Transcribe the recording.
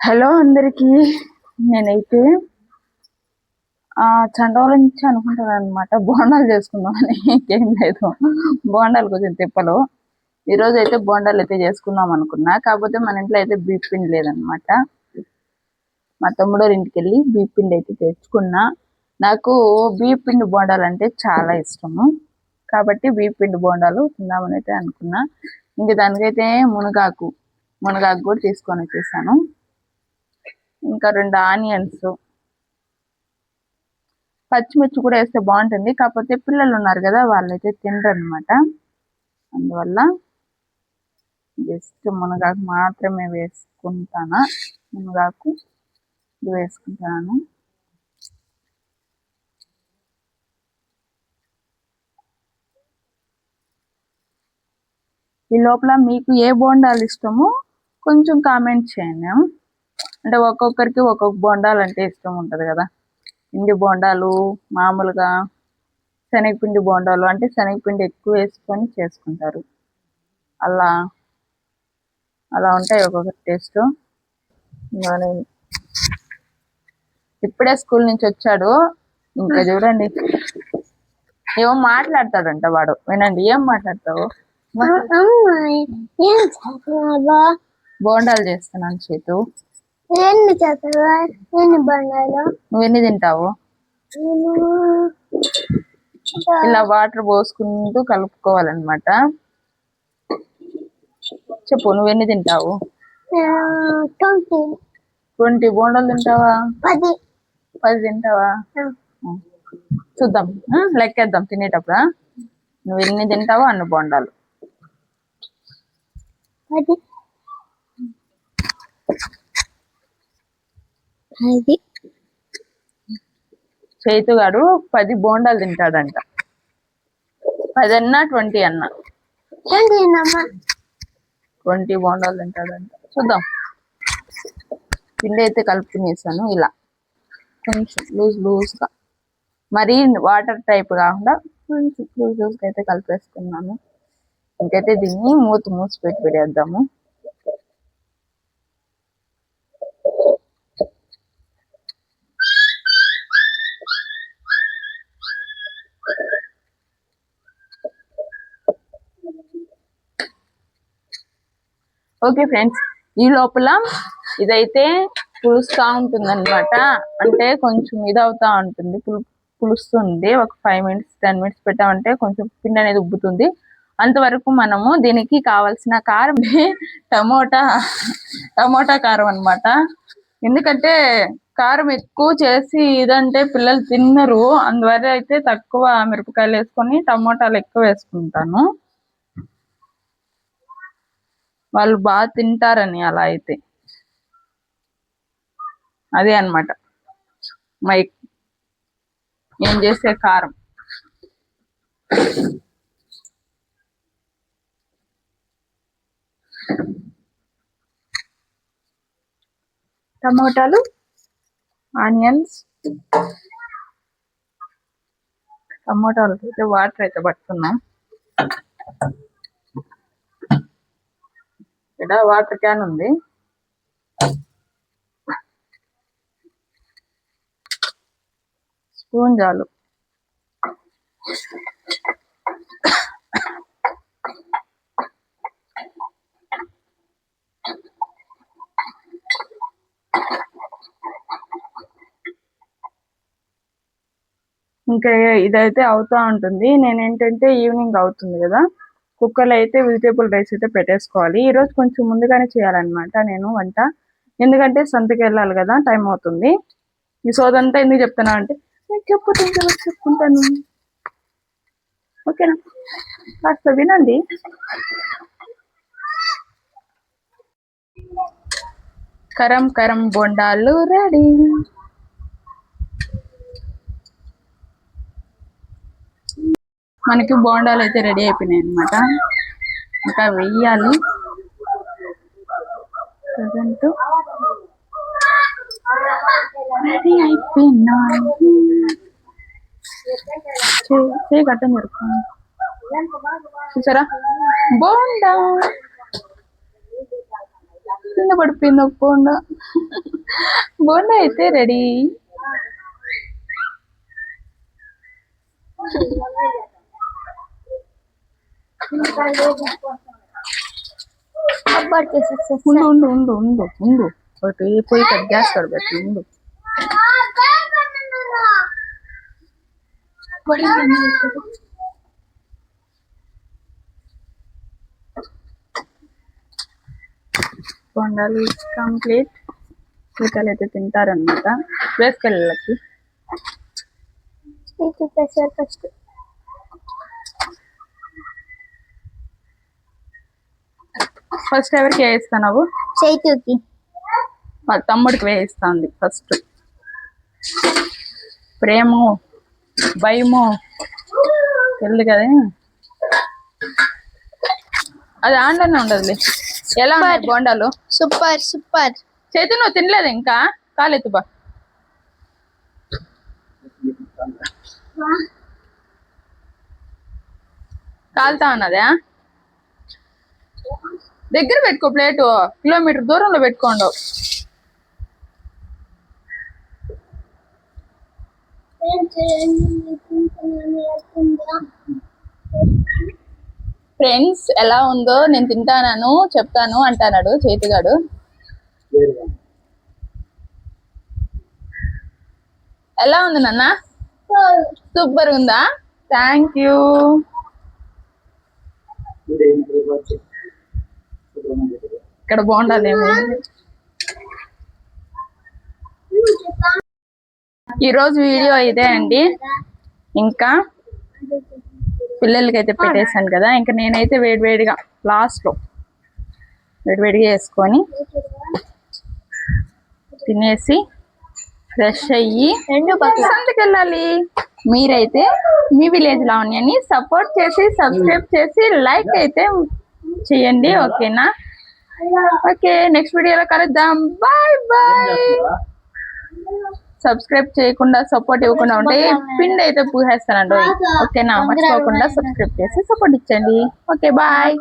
Hello అందరికి నేనైతే ఆ చండవల నుంచి అనుకుంటాను అనమాట బోండాలు చేసుకుందామని. ఏం లేదు. బోండాలు కొంచెం తిప్పలు. ఈరోజు అయితే బోండాలు అయితే చేసుకుందాం అనుకున్నా. కాకపోతే మన ఇంట్లో అయితే బీప్ పిండి లేదనమాట మా తమ్ముడోరి ఇంటికి వెళ్ళి బీప్ పిండి అయితే తెచ్చుకున్నా. నాకు బీప్ పిండి బోండాలు అంటే చాలా ఇష్టము. కాబట్టి బీప్ పిండి బోండాలు తిందామని అయితే అనుకున్నా. ఇంక దానికైతే మునగాకు. మునగాకు కూడా తీసుకొని వచ్చేసాను. ఇంకా రెండు ఆనియన్స్. పచ్చిమిర్చి కూడా వేస్తే బాగుంటుంది. కాకపోతే పిల్లలు ఉన్నారు కదా వాళ్ళైతే తినరు అనమాట అందువల్ల జస్ట్ మునగాకు మాత్రమే వేసుకుంటానా? మునగాకు ఇది వేసుకుంటాను. ఈ లోపల మీకు ఏ బోండాలు ఇష్టమో? కొంచెం కామెంట్ చేయండి అంటే ఒక్కొక్కరికి ఒక్కొక్క బొండాలు అంటే ఇష్టం ఉంటుంది కదా. పిండి బొండాలు మామూలుగా శనగపిండి బొండాలు అంటే శనగపిండి ఎక్కువ వేసుకొని చేసుకుంటారు. అలా అలా ఉంటాయి ఒక్కొక్కటి టేస్ట్ ఇప్పుడే స్కూల్ నుంచి వచ్చాడు ఇంకా చూడండి. ఏమో మాట్లాడతాడంట వాడు. వినండి ఏం మాట్లాడతావు? బోండాలు చేస్తున్నాను చేతు. ఎన్ని చేస్తావా? ఎన్ని బండాలు? నువ్వు ఎన్ని తింటావు? ఇలా వాటర్ పోసుకుంటూ కలుపుకోవాలన్నమాట. చెప్పు నువ్వు ఎన్ని తింటావు? ట్వంటీ. బోండాలు తింటావా? పది. పది తింటావా. చూద్దాం? లెక్కేద్దాం తినేటప్పుడు? నువ్వు ఎన్ని తింటావో అన్ని బోండాలు. పది. పది చేతుగాడు పది బోండాలు తింటాడంట. పది అన్నా ట్వంటీ అన్నా. ట్వంటీ బోండాలు తింటాడంట. చూద్దాం. పిండి అయితే కలుపుకునేసాను ఇలా. కొంచెం లూజ్ లూజ్గా. మరీ వాటర్ టైప్ కాకుండా కొంచెం లూజ్ లూజ్గా అయితే కలిపేసుకున్నాను. ఇంకైతే దీన్ని మూత మూసి పెట్టి పెట్టేద్దాము ఓకే ఫ్రెండ్స్ ఈ లోపల ఇదైతే పులుస్తా ఉంటుంది అనమాట అంటే కొంచెం ఇది అవుతా ఉంటుంది. పులు పులుస్తుంది. ఒక ఫైవ్ మినిట్స్ టెన్ మినిట్స్ పెట్టామంటే కొంచెం పిండి అనేది ఉబ్బుతుంది. అంతవరకు మనము దీనికి కావాల్సిన కారం టమోటా టమోటా కారం అన్నమాట. ఎందుకంటే కారం ఎక్కువ చేసి ఇదంటే పిల్లలు తిన్నరు. అందువల్ల అయితే తక్కువ మిరపకాయలు వేసుకొని టమోటాలు ఎక్కువ వేసుకుంటాను. వాళ్ళు బాగా తింటారని అలా అయితే. అదే అన్నమాట. మైక్. నేను చేసే కారం. టమోటాలు ఆనియన్స్. టమోటాలు అయితే వాటర్ అయితే పట్టుకున్నాం. ఇక్కడ వాటర్ క్యాన్ ఉంది. స్పూన్ చాలు. ఇంకా ఇదైతే అవుతా ఉంటుంది. నేను ఏంటంటే ఈవినింగ్ అవుతుంది కదా. కుక్కర్లో అయితే వెజిటేబుల్ రైస్ అయితే పెట్టేసుకోవాలి. ఈ రోజు కొంచెం ముందుగానే చేయాలన్నమాట నేను వంట. ఎందుకంటే సంతకి వెళ్ళాలి కదా టైం అవుతుంది. ఈ సోదంతా ఎందుకు చెప్తున్నా అంటే నేను చెప్పు చెప్పుకుంటాను. ఓకేనా? కాస్త వినండి. కరం కరం బొండాలు రెడీ. మనకి బోండాలు అయితే రెడీ అయిపోయినాయి అనమాట ఇంకా వెయ్యాలి. ప్రజెంట్ రెడీ అయిపోయినాయి. చేయి కట్టం జరుపు చూసారా? బోండా. కింద పడిపోయింది ఒక బోండా. బోండా అయితే రెడీ. ఉండు ఉండు ఉండు ఉండు ఉండు ఒకటి పోయి కట్ గ్యాస్ కడబెట్టి ఉండు బొండాలు కంప్లీట్ పిల్లకాయలు అయితే తింటారనమాట వేసుకెళ్ళకి స్వీట్ చూపేసారు ఫస్ట్ ఫస్ట్ ఎవరికి వేయిస్తున్నావు చైతుకి మా తమ్ముడికి వేయిస్తుంది ఫస్ట్ ప్రేమ భయము తెలుదు కదా. అది ఆండనే ఉండదులే. ఎలా ఉన్నాయి బోండాలు? Super super. చేతి నువ్వు తినలేదు ఇంకా? కాలెత్తు బా. కాలుతా ఉన్నదా? దగ్గర పెట్టుకో ప్లేటు. కిలోమీటర్ దూరంలో పెట్టుకోండు. ఫ్రెండ్స్ ఎలా ఉందో నేను తింటాను చెప్తాను అంటానాడు చేతిగాడు. ఎలా ఉంది నాన్న? సూపర్ ఉందా? థ్యాంక్ యూ ఇక్కడ బాగుండాలేమో. ఈరోజు వీడియో ఇదే అండి. ఇంకా పిల్లలకి అయితే పెట్టేశాను కదా. ఇంకా నేనైతే వేడివేడిగా లాస్ట్లో వేడివేడిగా వేసుకొని తినేసి ఫ్రెష్ అయ్యి సంతకి వెళ్ళాలి మీరైతే మీ విలేజ్ లావణ్యని సపోర్ట్ చేసి సబ్స్క్రైబ్ చేసి లైక్ అయితే చేయండి ఓకేనా? ఓకే నెక్స్ట్ వీడియోలో కలుద్దాం. బాయ్ బాయ్ సబ్స్క్రైబ్ చేయకుండా సపోర్ట్ ఇవ్వకుండా ఉంటే పిండి అయితే పూసేస్తానండి. ఓకేనా? మర్చిపోకుండా సబ్స్క్రైబ్ చేసి సపోర్ట్ ఇచ్చండి. Okay bye